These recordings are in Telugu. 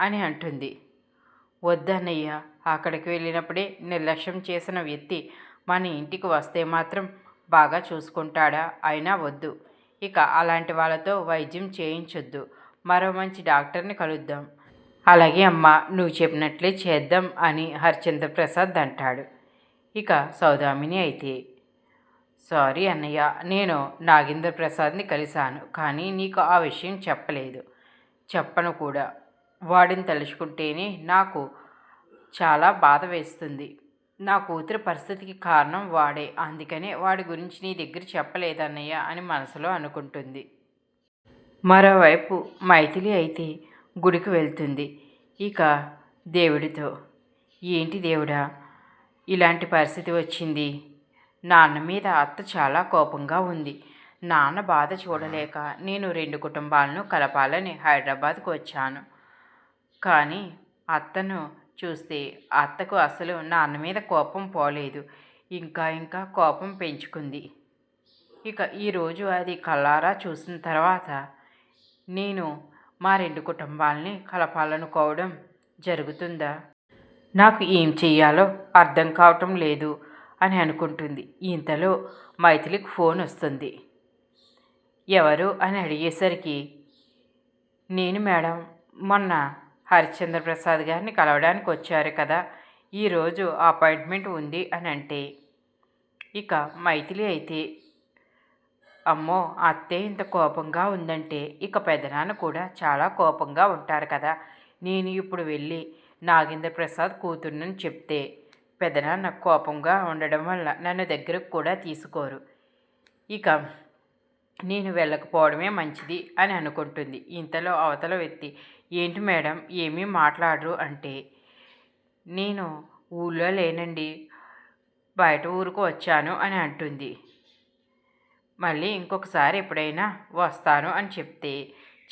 అని అంటుంది. వద్దన్నయ్య అక్కడికి వెళ్ళినప్పుడే నిర్లక్ష్యం చేసిన వ్యక్తి మన ఇంటికి వస్తే మాత్రం బాగా చూసుకుంటాడా? అయినా వద్దు. ఇక అలాంటి వాళ్ళతో వైద్యం చేయించొద్దు. మరో మంచి డాక్టర్ని కలుద్దాం. అలాగే అమ్మ నువ్వు చెప్పినట్లే చేద్దాం అని హరిచంద్ర ప్రసాద్ అంటాడు. ఇక సౌదామిని అయితే సారీ అన్నయ్య నేను నాగేంద్ర ప్రసాద్ని కలిశాను కానీ నీకు ఆ విషయం చెప్పలేదు. చెప్పను కూడా. వాడిని తలుచుకుంటేనే నాకు చాలా బాధ వేస్తుంది. నా కూతురి పరిస్థితికి కారణం వాడే. అందుకనే వాడి గురించి నీ దగ్గర చెప్పలేదన్నయ్య అని మనసులో అనుకుంటుంది. మరోవైపు మైథిలి అయితే గుడికి వెళ్తుంది. ఇక దేవుడితో ఏంటి దేవుడా ఇలాంటి పరిస్థితి వచ్చింది? నాన్న మీద అత్త చాలా కోపంగా ఉంది. నాన్న బాధ చూడలేక నేను రెండు కుటుంబాలను కలపాలని హైదరాబాద్కు వచ్చాను. కానీ అత్తను చూస్తే అత్తకు అసలు నాన్న మీద కోపం పోలేదు. ఇంకా ఇంకా కోపం పెంచుకుంది. ఇక ఈరోజు అది కళ్ళారా చూసిన తర్వాత నేను మా రెండు కుటుంబాలని కలపాలనుకోవడం జరుగుతుందా? నాకు ఏం చెయ్యాలో అర్థం కావటం లేదు అని అనుకుంటుంది. ఇంతలో మైథిలికి ఫోన్ వస్తుంది. ఎవరు? అని అడిగేసరికి నేను మేడం మొన్న హరిశ్చంద్ర ప్రసాద్ గారిని కలవడానికి వచ్చారు కదా. ఈరోజు అపాయింట్మెంట్ ఉంది అని అంటే. ఇక మైథిలి అయితే అమ్మో అత్తే ఇంత కోపంగా ఉందంటే ఇక పెదనాన్న కూడా చాలా కోపంగా ఉంటారు కదా. నేను ఇప్పుడు వెళ్ళి నాగేంద్ర ప్రసాద్ కూతుర్నని చెప్తే పెదనాన్న కోపంగా ఉండడం వల్ల నన్ను దగ్గరకు కూడా తీసుకోరు. ఇక నేను వెళ్ళకపోవడమే మంచిది అని అనుకుంటుంది. ఇంతలో అవతల వ్యక్తి ఏంటి మేడం? ఏమీ మాట్లాడరు అంటే. నేను ఊళ్ళో లేనండి. బయట ఊరుకు వచ్చాను అని అంటుంది. మళ్ళీ ఇంకొకసారి ఎప్పుడైనా వస్తాను అని చెప్తే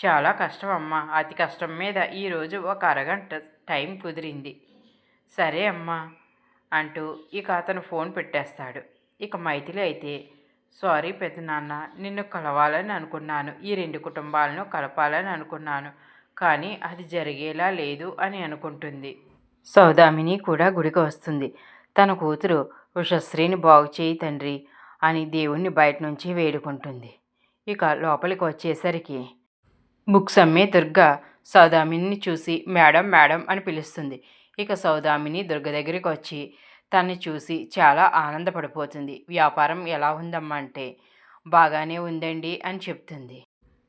చాలా కష్టం అమ్మ. అతి కష్టం మీద ఈరోజు ఒక అరగంట టైం కుదిరింది. సరే అమ్మా అంటూ ఇక అతను ఫోన్ పెట్టేస్తాడు. ఇక మైథిలి అయితే సారీ పెద్దనాన్న నిన్ను కలవాలని అనుకున్నాను. ఈ రెండు కుటుంబాలను కలపాలని అనుకున్నాను. కానీ అది జరిగేలా లేదు అని అనుకుంటుంది. సౌదామిని కూడా గుడికి వస్తుంది. తన కూతురు ఉషశ్రీని బాగు చేయి తండ్రి అని దేవుణ్ణి బయట నుంచి వేడుకుంటుంది. ఇక లోపలికి వచ్చేసరికి బుక్స్ అమ్మే దుర్గ సౌదామిని చూసి మేడం మేడం అని పిలుస్తుంది. ఇక సౌదామిని దుర్గ దగ్గరికి వచ్చి తన్ని చూసి చాలా ఆనందపడిపోతుంది. వ్యాపారం ఎలా ఉందమ్మా అంటే బాగానే ఉందండి అని చెప్తుంది.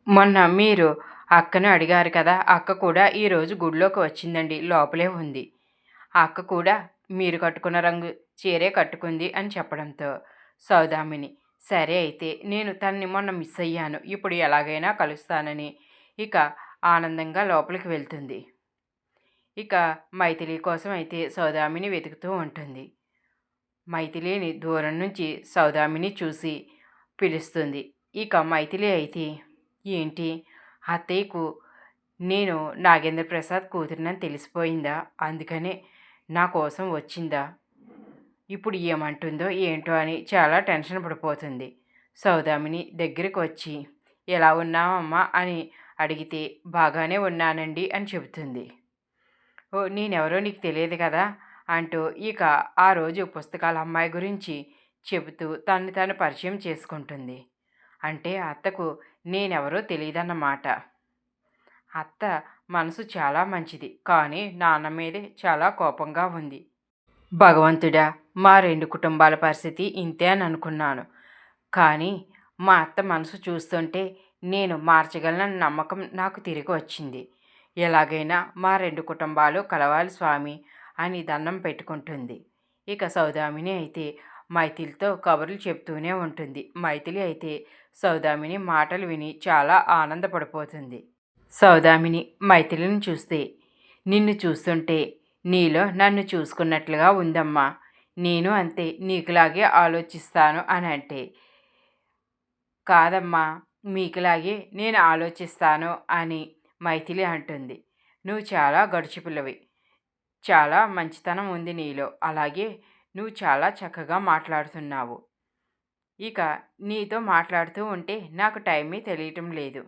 మొన్న మీరు అక్కను అడిగారు కదా అక్క కూడా ఈరోజు గుడిలోకి వచ్చిందండి లోపలే ఉంది. అక్క కూడా మీరు కట్టుకున్న రంగు చీరే కట్టుకుంది అని చెప్పడంతో సౌదామిని సరే అయితే నేను తనని మొన్న మిస్ అయ్యాను ఇప్పుడు ఎలాగైనా కలుస్తానని ఇక ఆనందంగా లోపలికి వెళ్తుంది. ఇక మైథిలి కోసం అయితే సౌదామిని వెతుకుతూ ఉంటుంది. మైథిలిని దూరం నుంచి సౌదామిని చూసి పిలుస్తుంది. ఇక మైథిలి అయితే ఏంటి? అత్తయ్యకు నేను నాగేంద్ర ప్రసాద్ కూతురినని తెలిసిపోయిందా? అందుకనే నా కోసం వచ్చిందా? ఇప్పుడు ఏమంటుందో ఏంటో అని చాలా టెన్షన్ పడిపోతుంది. సౌదామిని దగ్గరికి వచ్చి ఎలా ఉన్నావమ్మా? అని అడిగితే బాగానే ఉన్నానండి అని చెబుతుంది. ఓ నేనెవరో నీకు తెలియదు కదా? అంటూ ఇక ఆ రోజు పుస్తకాల అమ్మాయి గురించి చెబుతూ తను తను పరిచయం చేసుకుంటుంది. అంటే అత్తకు నేనెవరో తెలియదన్నమాట అత్త మనసు చాలా మంచిది కానీ నాన్న మీదే చాలా కోపంగా ఉంది. భగవంతుడా మా రెండు కుటుంబాల పరిస్థితి ఇంతే అని అనుకున్నాను. కానీ మా అత్త మనసు చూస్తుంటే నేను మార్చగలనన్న నమ్మకం నాకు తిరిగి వచ్చింది. ఎలాగైనా మా రెండు కుటుంబాలు కలవాలి స్వామి అని దండం పెట్టుకుంటుంది. ఇక సౌదామిని అయితే మైథిలితో కబుర్లు చెప్తూనే ఉంటుంది. మైథిలి అయితే సౌదామిని మాటలు విని చాలా ఆనందపడిపోతుంది. సౌదామిని మైథిలిని చూస్తే నిన్ను చూస్తుంటే నీలో నన్ను చూసుకున్నట్లుగా ఉందమ్మా. నేను అంతే నీకులాగే ఆలోచిస్తాను అని అంటే కాదమ్మా మీకులాగే నేను ఆలోచిస్తాను అని మైథిలి అంటుంది. నువ్వు చాలా గడిచిపిల్లవి చాలా మంచితనం ఉంది నీలో. అలాగే నువ్వు చాలా చక్కగా మాట్లాడుతున్నావు. ఇక నీతో మాట్లాడుతూ ఉంటే నాకు టైమే తెలియటం లేదు.